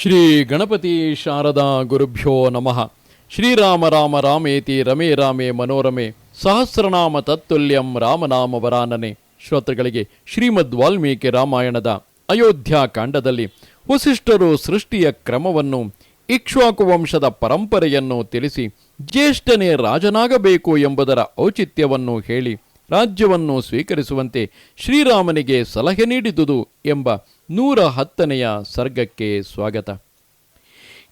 ಶ್ರೀ ಗಣಪತಿ ಶಾರದಾ ಗುರುಭ್ಯೋ ನಮಃ. ಶ್ರೀರಾಮ ರಾಮ ರಾಮೇತಿ ರಮೇ ರಾಮೇ ಮನೋರಮೆ ಸಹಸ್ರನಾಮ ತತ್ತುಲ್ಯಂ ರಾಮನಾಮ ವರಾನನೆ. ಶ್ರೋತೃಗಳಿಗೆ ಶ್ರೀಮದ್ ವಾಲ್ಮೀಕಿ ರಾಮಾಯಣದ ಅಯೋಧ್ಯ ಕಾಂಡದಲ್ಲಿ ವಸಿಷ್ಠರು ಸೃಷ್ಟಿಯ ಕ್ರಮವನ್ನು, ಇಕ್ಷ್ವಾಕು ವಂಶದ ಪರಂಪರೆಯನ್ನು ತಿಳಿಸಿ ಜ್ಯೇಷ್ಠನೇ ರಾಜನಾಗಬೇಕು ಎಂಬುದರ ಔಚಿತ್ಯವನ್ನು ಹೇಳಿ ರಾಜ್ಯವನ್ನು ಸ್ವೀಕರಿಸುವಂತೆ ಶ್ರೀರಾಮನಿಗೆ ಸಲಹೆ ನೀಡಿದುದು ಎಂಬ ನೂರ ಹತ್ತನೆಯ ಸರ್ಗಕ್ಕೆ ಸ್ವಾಗತ.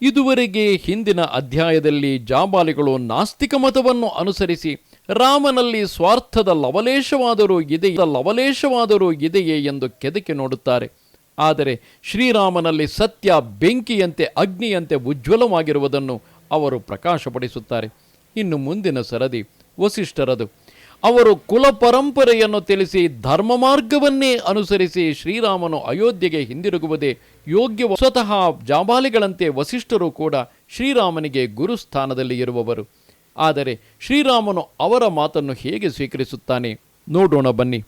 ಇದುವರೆಗೆ ಹಿಂದಿನ ಅಧ್ಯಾಯದಲ್ಲಿ ಜಾಬಾಲಿಗಳು ನಾಸ್ತಿಕ ಮತವನ್ನು ಅನುಸರಿಸಿ ರಾಮನಲ್ಲಿ ಸ್ವಾರ್ಥದ ಲವಲೇಶವಾದರೂ ಇದೆ ಲವಲೇಶವಾದರೂ ಇದೆಯೇ ಎಂದು ಕೆದಕಿ ನೋಡುತ್ತಾರೆ. ಆದರೆ ಶ್ರೀರಾಮನಲ್ಲಿ ಸತ್ಯ ಬೆಂಕಿಯಂತೆ ಅಗ್ನಿಯಂತೆ ಉಜ್ವಲವಾಗಿರುವುದನ್ನು ಅವರು ಪ್ರಕಾಶಪಡಿಸುತ್ತಾರೆ. ಇನ್ನು ಮುಂದಿನ ಸರದಿ, ವಸಿಷ್ಠರದು. ಅವರು ಕುಲ ಪರಂಪರೆಯನ್ನು ತಿಳಿಸಿ ಧರ್ಮ ಮಾರ್ಗವನ್ನೇ ಅನುಸರಿಸಿ ಶ್ರೀರಾಮನು ಅಯೋಧ್ಯೆಗೆ ಹಿಂದಿರುಗುವುದೇ ಯೋಗ್ಯ ಸ್ವತಃ ಜಾಬಾಲಿಗಳಂತೆ ವಸಿಷ್ಠರು ಕೂಡ ಶ್ರೀರಾಮನಿಗೆ ಗುರುಸ್ಥಾನದಲ್ಲಿ ಇರುವವರು. ಆದರೆ ಶ್ರೀರಾಮನು ಅವರ ಮಾತನ್ನು ಹೇಗೆ ಸ್ವೀಕರಿಸುತ್ತಾನೆ? ನೋಡೋಣ ಬನ್ನಿ.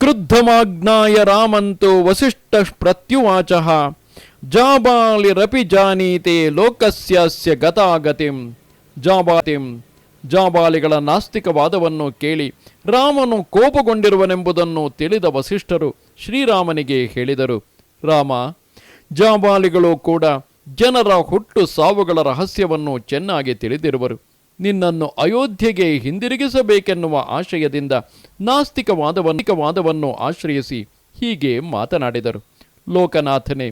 ಕ್ರುದ್ಧಮಾಜ್ಞಾಯ ರಾಮಂತೋ ವಸಿಷ್ಠ ಪ್ರತ್ಯುವಾಚ, ಜಾಬಾಲಿರಪಿ ಜಾನೀತೆ ಲೋಕಸ್ಯಸ್ಯ ಗತಾಗತಿಂ ಜಾಬಾತಿಂ ಜಾಬಾಲಿಗಳ ನಾಸ್ತಿಕವಾದವನ್ನು ಕೇಳಿ ರಾಮನು ಕೋಪಗೊಂಡಿರುವನೆಂಬುದನ್ನು ತಿಳಿದ ವಸಿಷ್ಠರು ಶ್ರೀರಾಮನಿಗೆ ಹೇಳಿದರು. ರಾಮ, ಜಾಬಾಲಿಗಳು ಕೂಡ ಜನರ ಹುಟ್ಟು ಸಾವುಗಳ ರಹಸ್ಯವನ್ನು ಚೆನ್ನಾಗಿ ತಿಳಿದಿರುವರು. ನಿನ್ನನ್ನು ಅಯೋಧ್ಯೆಗೆ ಹಿಂದಿರುಗಿಸಬೇಕೆನ್ನುವ ಆಶಯದಿಂದ ನಾಸ್ತಿಕವಾದವನ್ನು ವಾದವನ್ನು ಆಶ್ರಯಿಸಿ ಹೀಗೆ ಮಾತನಾಡಿದರು. ಲೋಕನಾಥನೇ,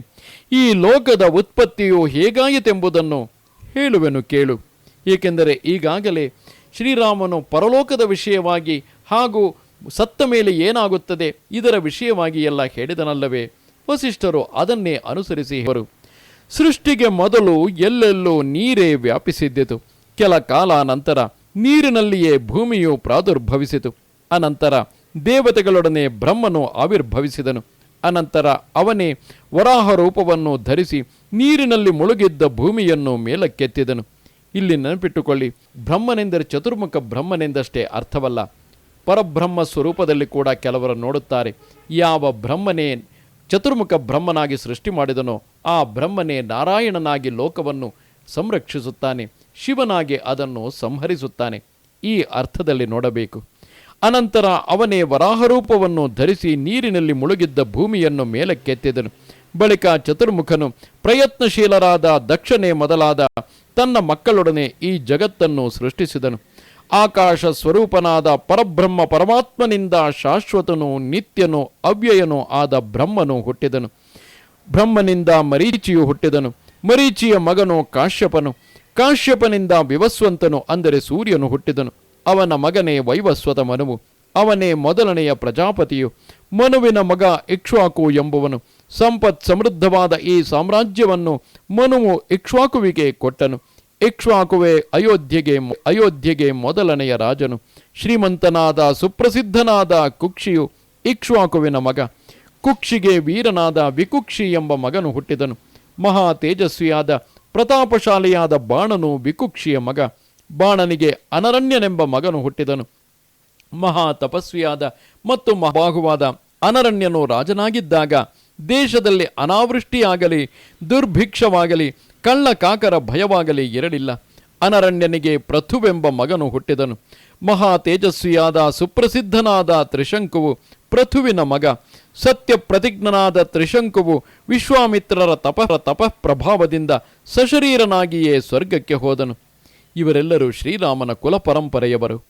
ಈ ಲೋಕದ ಉತ್ಪತ್ತಿಯು ಹೇಗಾಯಿತೆಂಬುದನ್ನು ಹೇಳುವೆನು ಕೇಳು. ಏಕೆಂದರೆ ಈಗಾಗಲೇ ಶ್ರೀರಾಮನು ಪರಲೋಕದ ವಿಷಯವಾಗಿ ಹಾಗೂ ಸತ್ತ ಮೇಲೆ ಏನಾಗುತ್ತದೆ ಇದರ ವಿಷಯವಾಗಿ ಎಲ್ಲ ಹೇಳಿದನಲ್ಲವೇ? ವಸಿಷ್ಠರು ಅದನ್ನೇ ಅನುಸರಿಸಿ ಅವರು ಸೃಷ್ಟಿಗೆ ಮೊದಲು ಎಲ್ಲೆಲ್ಲೂ ನೀರೇ ವ್ಯಾಪಿಸಿದ್ದಿತು ಕೆಲ ಕಾಲ ನಂತರ ನೀರಿನಲ್ಲಿಯೇ ಭೂಮಿಯು ಪ್ರಾದುರ್ಭವಿಸಿತು, ಅನಂತರ ದೇವತೆಗಳೊಡನೆ ಬ್ರಹ್ಮನು ಆವಿರ್ಭವಿಸಿದನು, ಅನಂತರ ಅವನೇ ವರಾಹ ರೂಪವನ್ನು ಧರಿಸಿ ನೀರಿನಲ್ಲಿ ಮುಳುಗಿದ್ದ ಭೂಮಿಯನ್ನು ಮೇಲಕ್ಕೆತ್ತಿದನು. ಇಲ್ಲಿ ನೆನಪಿಟ್ಟುಕೊಳ್ಳಿ, ಬ್ರಹ್ಮನೆಂದರೆ ಚತುರ್ಮುಖ ಬ್ರಹ್ಮನೆಂದಷ್ಟೇ ಅರ್ಥವಲ್ಲ. ಪರಬ್ರಹ್ಮ ಸ್ವರೂಪದಲ್ಲಿ ಕೂಡ ಕೆಲವರು ನೋಡುತ್ತಾರೆ, ಯಾವ ಬ್ರಹ್ಮನೇ ಚತುರ್ಮುಖ ಬ್ರಹ್ಮನಾಗಿ ಸೃಷ್ಟಿ ಮಾಡಿದನೋ, ಆ ಬ್ರಹ್ಮನೇ ನಾರಾಯಣನಾಗಿ ಲೋಕವನ್ನು ಸಂರಕ್ಷಿಸುತ್ತಾನೆ, ಶಿವನಾಗಿ ಅದನ್ನು ಸಂಹರಿಸುತ್ತಾನೆ. ಈ ಅರ್ಥದಲ್ಲಿ ನೋಡಬೇಕು. ಅನಂತರ ಅವನೇ ವರಾಹರೂಪವನ್ನು ಧರಿಸಿ ನೀರಿನಲ್ಲಿ ಮುಳುಗಿದ್ದ ಭೂಮಿಯನ್ನು ಮೇಲಕ್ಕೆತ್ತಿದನು. ಬಳಿಕ ಚತುರ್ಮುಖನು ಪ್ರಯತ್ನಶೀಲರಾದ ದಕ್ಷನೇ ಮೊದಲಾದ ತನ್ನ ಮಕ್ಕಳೊಡನೆ ಈ ಜಗತ್ತನ್ನು ಸೃಷ್ಟಿಸಿದನು. ಆಕಾಶ ಸ್ವರೂಪನಾದ ಪರಬ್ರಹ್ಮ ಪರಮಾತ್ಮನಿಂದ ಶಾಶ್ವತನು ನಿತ್ಯನು ಅವ್ಯಯನೂ ಆದ ಬ್ರಹ್ಮನು ಹುಟ್ಟಿದನು. ಬ್ರಹ್ಮನಿಂದ ಮರೀಚಿಯು ಹುಟ್ಟಿದನು. ಮರೀಚಿಯ ಮಗನು ಕಾಶ್ಯಪನು. ಕಾಶ್ಯಪನಿಂದ ವಿವಸ್ವಂತನು ಅಂದರೆ ಸೂರ್ಯನು ಹುಟ್ಟಿದನು. ಅವನ ಮಗನೇ ವೈವಸ್ವತ ಮನುವು. ಅವನೇ ಮೊದಲನೆಯ ಪ್ರಜಾಪತಿಯು. ಮನುವಿನ ಮಗ ಇಕ್ಷ್ವಾಕು ಎಂಬುವನು. ಸಂಪತ್ ಸಮೃದ್ಧವಾದ ಈ ಸಾಮ್ರಾಜ್ಯವನ್ನು ಮನುವು ಇಕ್ಷ್ವಾಕುವಿಗೆ ಕೊಟ್ಟನು. ಇಕ್ಷ್ವಾಕುವೆ ಅಯೋಧ್ಯೆಗೆ ಅಯೋಧ್ಯೆಗೆ ಮೊದಲನೆಯ ರಾಜನು. ಶ್ರೀಮಂತನಾದ, ಸುಪ್ರಸಿದ್ಧನಾದ ಕುಕ್ಷಿಯು ಇಕ್ಷ್ವಾಕುವಿನ ಮಗ. ಕುಕ್ಷಿಗೆ ವೀರನಾದ ವಿಕುಕ್ಷಿ ಎಂಬ ಮಗನು ಹುಟ್ಟಿದನು. ಮಹಾ ತೇಜಸ್ವಿಯಾದ, ಪ್ರತಾಪಶಾಲಿಯಾದ ಬಾಣನು ವಿಕುಕ್ಷಿಯ ಮಗ. ಬಾಣನಿಗೆ ಅನರಣ್ಯನೆಂಬ ಮಗನು ಹುಟ್ಟಿದನು. ಮಹಾ ತಪಸ್ವಿಯಾದ ಮತ್ತು ಮಹಾಬಾಹುವಾದ ಅನರಣ್ಯನು ರಾಜನಾಗಿದ್ದಾಗ ದೇಶದಲ್ಲಿ ಅನಾವೃಷ್ಟಿಯಾಗಲಿ, ದುರ್ಭಿಕ್ಷವಾಗಲಿ, ಕಳ್ಳ ಕಾಕರ ಭಯವಾಗಲಿ ಇರಲಿಲ್ಲ ಅನರಣ್ಯನಿಗೆ ಪ್ರಥುವೆಂಬ ಮಗನು ಹುಟ್ಟಿದನು. ಮಹಾ ತೇಜಸ್ವಿಯಾದ ಸುಪ್ರಸಿದ್ಧನಾದ ತ್ರಿಶಂಕುವು ಪ್ರಥುವಿನ ಮಗ. ಸತ್ಯ ಪ್ರತಿಜ್ಞನಾದ ತ್ರಿಶಂಕುವು ವಿಶ್ವಾಮಿತ್ರರ ತಪ ತಪಃ ಪ್ರಭಾವದಿಂದ ಸಶರೀರನಾಗಿಯೇ ಸ್ವರ್ಗಕ್ಕೆ ಹೋದನು. ಇವರೆಲ್ಲರೂ ಶ್ರೀರಾಮನ ಕುಲ ಪರಂಪರೆಯವರು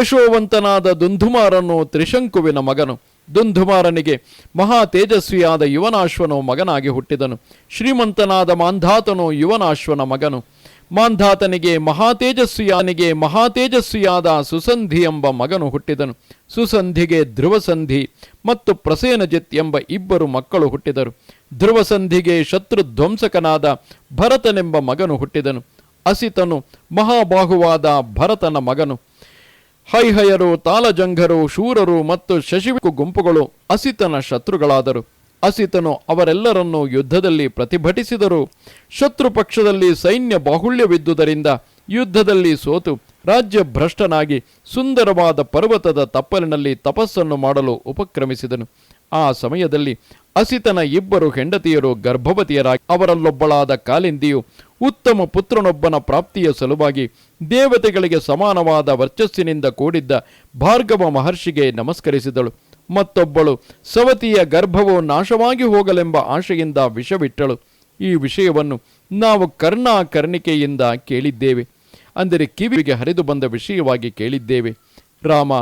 ಯಶೋವಂತನಾದ ದುಂಧುಮಾರನು ತ್ರಿಶಂಕುವಿನ ಮಗನು. ದುಂಧುಮಾರನಿಗೆ ಮಹಾ ತೇಜಸ್ವಿಯಾದ ಯುವನಾಶ್ವನು ಮಗನಾಗಿ ಹುಟ್ಟಿದನು. ಶ್ರೀಮಂತನಾದ ಮಾಂಧಾತನು ಯುವನಾಶ್ವನ ಮಗನು. ಮಾಂಧಾತನಿಗೆ ಮಹಾತೇಜಸ್ವಿಯಾನಿಗೆ ಮಹಾತೇಜಸ್ವಿಯಾದ ಸುಸಂಧಿ ಎಂಬ ಮಗನು ಹುಟ್ಟಿದನು. ಸುಸಂಧಿಗೆ ಧ್ರುವಸಂಧಿ ಮತ್ತು ಪ್ರಸೇನಜಿತ್ ಎಂಬ ಇಬ್ಬರು ಮಕ್ಕಳು ಹುಟ್ಟಿದರು. ಧ್ರುವಸಂಧಿಗೆ ಶತ್ರುಧ್ವಂಸಕನಾದ ಭರತನೆಂಬ ಮಗನು ಹುಟ್ಟಿದನು. ಅಸಿತನು ಮಹಾಬಾಹುವಾದ ಭರತನ ಮಗನು. ಹೈಹಯರು ತಾಲಜಂಘರು ಶೂರರು ಮತ್ತು ಶಶಿವಿಕು ಗುಂಪುಗಳು ಅಸಿತನ ಶತ್ರುಗಳಾದರು. ಅಸಿತನು ಅವರೆಲ್ಲರನ್ನೂ ಯುದ್ಧದಲ್ಲಿ ಪ್ರತಿಭಟಿಸಿದರು. ಶತ್ರು ಪಕ್ಷದಲ್ಲಿ ಸೈನ್ಯ ಬಾಹುಳ್ಯವಿದ್ದುದರಿಂದ ಯುದ್ಧದಲ್ಲಿ ಸೋತು. ರಾಜ್ಯ ಭ್ರಷ್ಟನಾಗಿ ಸುಂದರವಾದ ಪರ್ವತದ ತಪ್ಪಲಿನಲ್ಲಿ ತಪಸ್ಸನ್ನು ಮಾಡಲು ಉಪಕ್ರಮಿಸಿದನು. ಆ ಸಮಯದಲ್ಲಿ ಅಸಿತನ ಇಬ್ಬರು ಹೆಂಡತಿಯರು ಗರ್ಭವತಿಯರಾಗಿ ಅವರಲ್ಲೊಬ್ಬಳಾದ ಕಾಲಿಂದಿಯು ಉತ್ತಮ ಪುತ್ರನೊಬ್ಬನ ಪ್ರಾಪ್ತಿಯ ಸಲುವಾಗಿ ದೇವತೆಗಳಿಗೆ ಸಮಾನವಾದ ವರ್ಚಸ್ಸಿನಿಂದ ಕೂಡಿದ್ದ ಭಾರ್ಗವ ಮಹರ್ಷಿಗೆ ನಮಸ್ಕರಿಸಿದಳು. ಮತ್ತೊಬ್ಬಳು ಸವತಿಯ ಗರ್ಭವು ನಾಶವಾಗಿ ಹೋಗಲೆಂಬ ಆಶೆಯಿಂದ ವಿಷವಿಟ್ಟಳು. ಈ ವಿಷಯವನ್ನು ನಾವು ಕರ್ಣ ಕರ್ಣಿಕೆಯಿಂದ ಕೇಳಿದ್ದೇವೆ. ಅಂದರೆ ಕಿವಿಗೆ ಹರಿದು ಬಂದ ವಿಷಯವಾಗಿ ಕೇಳಿದ್ದೇವೆ. ರಾಮ,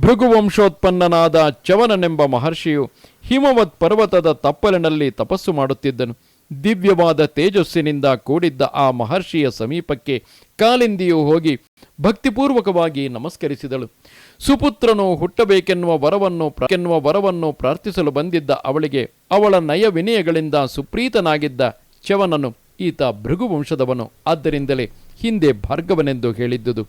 ಭೃಗುವಂಶೋತ್ಪನ್ನನಾದ ಚವನನೆಂಬ ಮಹರ್ಷಿಯು ಹಿಮವತ್ ಪರ್ವತದ ತಪ್ಪಲಿನಲ್ಲಿ ತಪಸ್ಸು ಮಾಡುತ್ತಿದ್ದನು. ದಿವ್ಯವಾದ ತೇಜಸ್ಸಿನಿಂದ ಕೂಡಿದ್ದ ಆ ಮಹರ್ಷಿಯ ಸಮೀಪಕ್ಕೆ ಕಾಲಿಂದಿಯು ಹೋಗಿ ಭಕ್ತಿಪೂರ್ವಕವಾಗಿ ನಮಸ್ಕರಿಸಿದಳು. ಸುಪುತ್ರನು ಹುಟ್ಟಬೇಕೆನ್ನುವ ವರವನ್ನು ಎನ್ನುವ ವರವನ್ನು ಪ್ರಾರ್ಥಿಸಲು ಬಂದಿದ್ದ ಅವಳಿಗೆ ಅವಳ ನಯ ವಿನಯಗಳಿಂದ ಸುಪ್ರೀತನಾಗಿದ್ದ ಚವನನು ಈತ ಭೃಗುವಂಶದವನು. ಆದ್ದರಿಂದಲೇ ಹಿಂದೆ ಭಾರ್ಗವನೆಂದು ಹೇಳಿದ್ದುದು.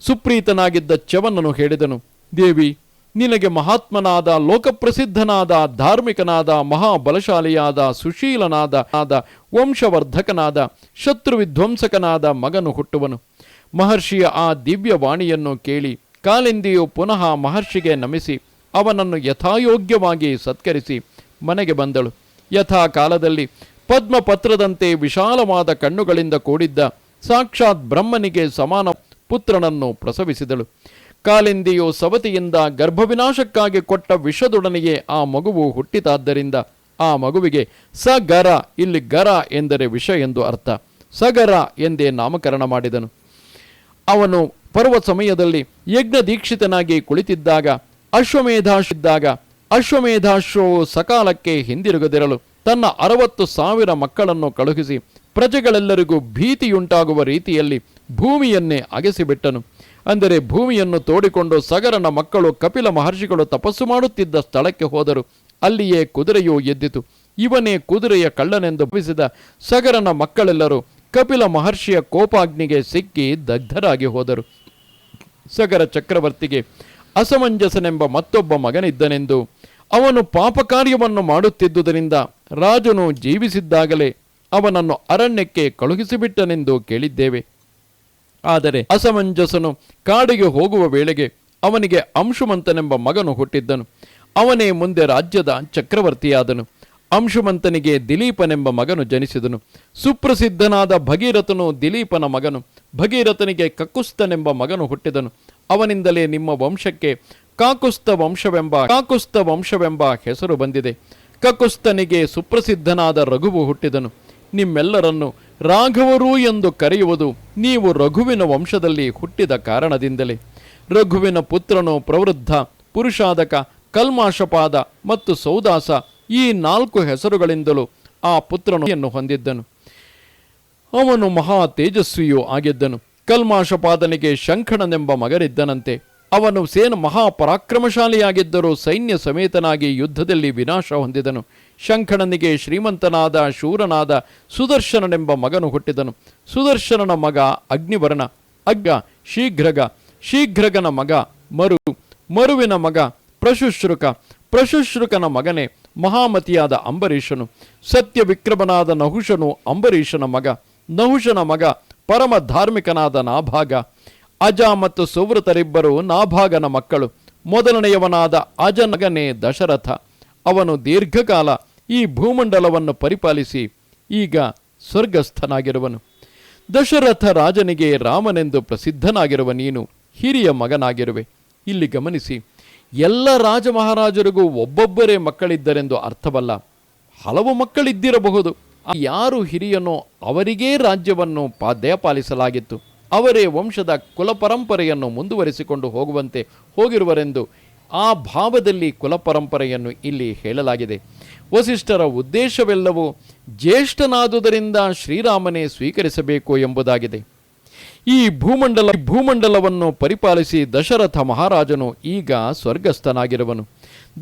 ಸುಪ್ರೀತನಾಗಿದ್ದ ಚವನನು ಹೇಳಿದನು, ದೇವಿ ನಿನಗೆ ಮಹಾತ್ಮನಾದ, ಲೋಕಪ್ರಸಿದ್ಧನಾದ, ಧಾರ್ಮಿಕನಾದ, ಮಹಾಬಲಶಾಲಿಯಾದ, ಸುಶೀಲನಾದ, ಆದ, ವಂಶವರ್ಧಕನಾದ, ಶತ್ರುವಿಧ್ವಂಸಕನಾದ ಮಗನು ಹುಟ್ಟುವನು. ಮಹರ್ಷಿಯ ಆ ದಿವ್ಯವಾಣಿಯನ್ನು ಕೇಳಿ, ಕಾಲಿಂದಿಯು ಪುನಃ ಮಹರ್ಷಿಗೆ ನಮಿಸಿ, ಅವನನ್ನು ಯಥಾಯೋಗ್ಯವಾಗಿ ಸತ್ಕರಿಸಿ ಮನೆಗೆ ಬಂದಳು. ಯಥಾ ಕಾಲದಲ್ಲಿ ಪದ್ಮಪತ್ರದಂತೆ ವಿಶಾಲವಾದ ಕಣ್ಣುಗಳಿಂದ ಕೂಡಿದ್ದ, ಸಾಕ್ಷಾತ್ ಬ್ರಹ್ಮನಿಗೆ ಸಮಾನ ಪುತ್ರನನ್ನು ಪ್ರಸವಿಸಿದಳು. ಕಾಲಿಂದಿಯು ಸವತಿಯಿಂದ ಗರ್ಭವಿನಾಶಕ್ಕಾಗಿ ಕೊಟ್ಟ ವಿಷದೊಡನೆಯೇ ಆ ಮಗುವು ಹುಟ್ಟಿತಾದ್ದರಿಂದ ಆ ಮಗುವಿಗೆ ಸಗರ, ಇಲ್ಲಿ ಗರ ಎಂದರೆ ವಿಷ ಎಂದು ಅರ್ಥ. ಸಗರ ಎಂದೇ ನಾಮಕರಣ ಮಾಡಿದನು. ಅವನು ಪರ್ವ ಸಮಯದಲ್ಲಿ ಯಜ್ಞ ದೀಕ್ಷಿತನಾಗಿ ಕುಳಿತಿದ್ದಾಗ, ಅಶ್ವಮೇಧಾಶಿದ್ದಾಗ ಅಶ್ವಮೇಧಾಶ್ವವು ಸಕಾಲಕ್ಕೆ ಹಿಂದಿರುಗದಿರಲು ತನ್ನ ಅರವತ್ತು ಸಾವಿರ ಮಕ್ಕಳನ್ನು ಕಳುಹಿಸಿ ಪ್ರಜೆಗಳೆಲ್ಲರಿಗೂ ಭೀತಿಯುಂಟಾಗುವ ರೀತಿಯಲ್ಲಿ ಭೂಮಿಯನ್ನೇ ಅಗೆಸಿಬಿಟ್ಟನು. ಅಂದರೆ ಭೂಮಿಯನ್ನು ತೋಡಿಕೊಂಡು ಸಗರನ ಮಕ್ಕಳು ಕಪಿಲ ಮಹರ್ಷಿಗಳು ತಪಸ್ಸು ಮಾಡುತ್ತಿದ್ದ ಸ್ಥಳಕ್ಕೆ ಹೋದರು. ಅಲ್ಲಿಯೇ ಕುದುರೆಯು ಎದ್ದಿತು. ಇವನೇ ಕುದುರೆಯ ಕಳ್ಳನೆಂದು ಭವಿಸಿದ ಸಗರನ ಮಕ್ಕಳೆಲ್ಲರೂ ಕಪಿಲ ಮಹರ್ಷಿಯ ಕೋಪಾಗ್ನಿಗೆ ಸಿಕ್ಕಿ ದಗ್ಧರಾಗಿ ಹೋದರು. ಸಗರ ಚಕ್ರವರ್ತಿಗೆ ಅಸಮಂಜಸನೆಂಬ ಮತ್ತೊಬ್ಬ ಮಗನಿದ್ದನೆಂದು. ಅವನು ಪಾಪ ಕಾರ್ಯವನ್ನು ಮಾಡುತ್ತಿದ್ದುದರಿಂದ ರಾಜನು ಜೀವಿಸಿದ್ದಾಗಲೇ ಅವನನ್ನು ಅರಣ್ಯಕ್ಕೆ ಕಳುಹಿಸಿಬಿಟ್ಟನೆಂದು ಕೇಳಿದ್ದೇವೆ. ಆದರೆ ಅಸಮಂಜಸನು ಕಾಡಿಗೆ ಹೋಗುವ ವೇಳೆಗೆ ಅವನಿಗೆ ಅಂಶುಮಂತನೆಂಬ ಮಗನು ಹುಟ್ಟಿದ್ದನು. ಅವನೇ ಮುಂದೆ ರಾಜ್ಯದ ಚಕ್ರವರ್ತಿಯಾದನು. ಅಂಶುಮಂತನಿಗೆ ದಿಲೀಪನೆಂಬ ಮಗನು ಜನಿಸಿದನು. ಸುಪ್ರಸಿದ್ಧನಾದ ಭಗೀರಥನು ದಿಲೀಪನ ಮಗನು. ಭಗೀರಥನಿಗೆ ಕಕುಸ್ತನೆಂಬ ಮಗನು ಹುಟ್ಟಿದನು. ಅವನಿಂದಲೇ ನಿಮ್ಮ ವಂಶಕ್ಕೆ ಕಾಕುಸ್ತ ವಂಶವೆಂಬ ಕಾಕುಸ್ತ ವಂಶವೆಂಬ ಹೆಸರು ಬಂದಿದೆ. ಕಕುಸ್ತನಿಗೆ ಸುಪ್ರಸಿದ್ಧನಾದ ರಘುವು ಹುಟ್ಟಿದನು. ನಿಮ್ಮೆಲ್ಲರನ್ನು ರಾಘವರು ಎಂದು ಕರೆಯುವುದು ನೀವು ರಘುವಿನ ವಂಶದಲ್ಲಿ ಹುಟ್ಟಿದ ಕಾರಣದಿಂದಲೇ. ರಘುವಿನ ಪುತ್ರನು ಪ್ರವೃದ್ಧ, ಪುರುಷಾದಕ, ಕಲ್ಮಾಶಪಾದ ಮತ್ತು ಸೌದಾಸ ಈ ನಾಲ್ಕು ಹೆಸರುಗಳಿಂದಲೂ ಆ ಪುತ್ರನು ಹೊಂದಿದ್ದನು. ಅವನು ಮಹಾ ತೇಜಸ್ವಿಯೂ ಆಗಿದ್ದನು. ಕಲ್ಮಾಶಪಾದನಿಗೆ ಶಂಖಣನೆಂಬ ಮಗರಿದ್ದನಂತೆ ಅವನು ಸೇನ ಮಹಾಪರಾಕ್ರಮಶಾಲಿಯಾಗಿದ್ದರೂ ಸೈನ್ಯ ಸಮೇತನಾಗಿ ಯುದ್ಧದಲ್ಲಿ ವಿನಾಶ ಹೊಂದಿದನು. ಶಂಖಣನಿಗೆ ಶ್ರೀಮಂತನಾದ, ಶೂರನಾದ ಸುದರ್ಶನನೆಂಬ ಮಗನು ಹುಟ್ಟಿದನು. ಸುದರ್ಶನನ ಮಗ ಅಗ್ನಿವರ್ಣ, ಅಗ್ಗ ಶೀಘ್ರಗ, ಶೀಘ್ರಗನ ಮಗ ಮರು, ಮರುವಿನ ಮಗ ಪ್ರಶುಶ್ರುಕ, ಪ್ರಶುಶ್ರುಕನ ಮಗನೇ ಮಹಾಮತಿಯಾದ ಅಂಬರೀಷನು. ಸತ್ಯ ವಿಕ್ರಮನಾದ ನಹುಷನು ಅಂಬರೀಷನ ಮಗ, ನಹುಷನ ಮಗ ಪರಮ ಧಾರ್ಮಿಕನಾದ ನಾಭಾಗ. ಅಜ ಮತ್ತು ಸುವೃತರಿಬ್ಬರು ನಾಭಾಗನ ಮಕ್ಕಳು. ಮೊದಲನೆಯವನಾದ ಅಜನಗನೇ ದಶರಥ. ಅವನು ದೀರ್ಘಕಾಲ ಈ ಭೂಮಂಡಲವನ್ನು ಪರಿಪಾಲಿಸಿ ಈಗ ಸ್ವರ್ಗಸ್ಥನಾಗಿರುವನು. ದಶರಥ ರಾಜನಿಗೆ ರಾಮನೆಂದು ಪ್ರಸಿದ್ಧನಾಗಿರುವ ನೀನು ಹಿರಿಯ ಮಗನಾಗಿರುವೆ. ಇಲ್ಲಿ ಗಮನಿಸಿ, ಎಲ್ಲ ರಾಜ ಮಹಾರಾಜರಿಗೂ ಒಬ್ಬೊಬ್ಬರೇ ಮಕ್ಕಳಿದ್ದರೆಂದು ಅರ್ಥವಲ್ಲ. ಹಲವು ಮಕ್ಕಳಿದ್ದಿರಬಹುದು. ಯಾರು ಹಿರಿಯನೋ ಅವರಿಗೇ ರಾಜ್ಯವನ್ನು ಪಾದಯಪಾಲಿಸಲಾಗಿತ್ತು. ಅವರೇ ವಂಶದ ಕುಲಪರಂಪರೆಯನ್ನು ಮುಂದುವರಿಸಿಕೊಂಡು ಹೋಗುವಂತೆ ಹೋಗಿರುವರೆಂದು ಆ ಭಾವದಲ್ಲಿ ಕುಲಪರಂಪರೆಯನ್ನು ಇಲ್ಲಿ ಹೇಳಲಾಗಿದೆ. ವಸಿಷ್ಠರ ಉದ್ದೇಶವೆಲ್ಲವೂ ಜ್ಯೇಷ್ಠನಾದುದರಿಂದ ಶ್ರೀರಾಮನೇ ಸ್ವೀಕರಿಸಬೇಕು ಎಂಬುದಾಗಿದೆ. ಈ ಭೂಮಂಡಲ ಭೂಮಂಡಲವನ್ನು ಪರಿಪಾಲಿಸಿ ದಶರಥ ಮಹಾರಾಜನು ಈಗ ಸ್ವರ್ಗಸ್ಥನಾಗಿರುವನು.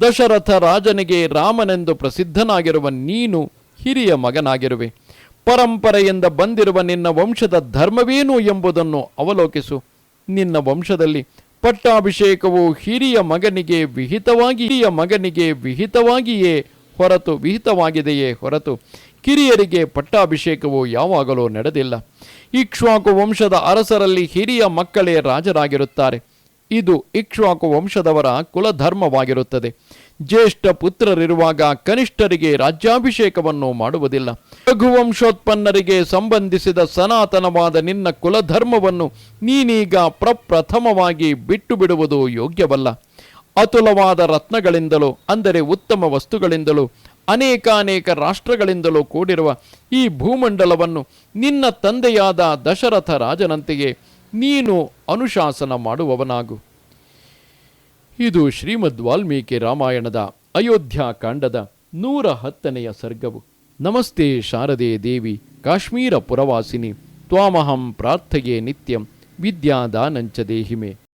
ದಶರಥ ರಾಜನಿಗೆ ರಾಮನೆಂದು ಪ್ರಸಿದ್ಧನಾಗಿರುವ ನೀನು ಹಿರಿಯ ಮಗನಾಗಿರುವೆ. ಪರಂಪರೆಯಿಂದ ಬಂದಿರುವ ನಿನ್ನ ವಂಶದ ಧರ್ಮವೇನು ಎಂಬುದನ್ನು ಅವಲೋಕಿಸು. ನಿನ್ನ ವಂಶದಲ್ಲಿ ಪಟ್ಟಾಭಿಷೇಕವು ಹಿರಿಯ ಮಗನಿಗೆ ವಿಹಿತವಾಗಿ, ಹಿರಿಯ ಮಗನಿಗೆ ವಿಹಿತವಾಗಿಯೇ ಹೊರತು ವಿಹಿತವಾಗಿದೆಯೇ ಹೊರತು ಕಿರಿಯರಿಗೆ ಪಟ್ಟಾಭಿಷೇಕವು ಯಾವಾಗಲೂ ನಡೆದಿಲ್ಲ. ಇಕ್ಷ್ವಾಕು ವಂಶದ ಅರಸರಲ್ಲಿ ಹಿರಿಯ ಮಕ್ಕಳೇ ರಾಜರಾಗಿರುತ್ತಾರೆ. ಇದು ಇಕ್ಷ್ವಾಕು ವಂಶದವರ ಕುಲಧರ್ಮವಾಗಿರುತ್ತದೆ. ಜ್ಯೇಷ್ಠ ಪುತ್ರರಿರುವಾಗ ಕನಿಷ್ಠರಿಗೆ ರಾಜ್ಯಾಭಿಷೇಕವನ್ನು ಮಾಡುವುದಿಲ್ಲ. ರಘುವಂಶೋತ್ಪನ್ನರಿಗೆ ಸಂಬಂಧಿಸಿದ ಸನಾತನವಾದ ನಿನ್ನ ಕುಲಧರ್ಮವನ್ನು ನೀನೀಗ ಪ್ರಪ್ರಥಮವಾಗಿ ಬಿಟ್ಟು ಬಿಡುವುದು ಯೋಗ್ಯವಲ್ಲ. ಅತುಲವಾದ ರತ್ನಗಳಿಂದಲೂ, ಅಂದರೆ ಉತ್ತಮ ವಸ್ತುಗಳಿಂದಲೂ, ಅನೇಕಾನೇಕ ರಾಷ್ಟ್ರಗಳಿಂದಲೂ ಕೂಡಿರುವ ಈ ಭೂಮಂಡಲವನ್ನು ನಿನ್ನ ತಂದೆಯಾದ ದಶರಥ ರಾಜನಂತೆಯೇ ನೀನು ಅನುಶಾಸನ ಮಾಡುವವನಾಗು. ಇದು ಶ್ರೀಮದ್ ವಾಲ್ಮೀಕಿ ರಾಮಾಯಣದ ಅಯೋಧ್ಯಾಕಾಂಡದ ನೂರ ಹತ್ತನೆಯ ಸರ್ಗವು. ನಮಸ್ತೆ ಶಾರದೆ ದೇವಿ, ಕಾಶ್ಮೀರ ಪುರವಾಸಿನಿ, ತ್ವಾಮಹಂ ಪ್ರಾರ್ಥಯೇ ನಿತ್ಯಂ, ವಿದ್ಯಾದಾನಂಚ ದೇಹಿಮೆ.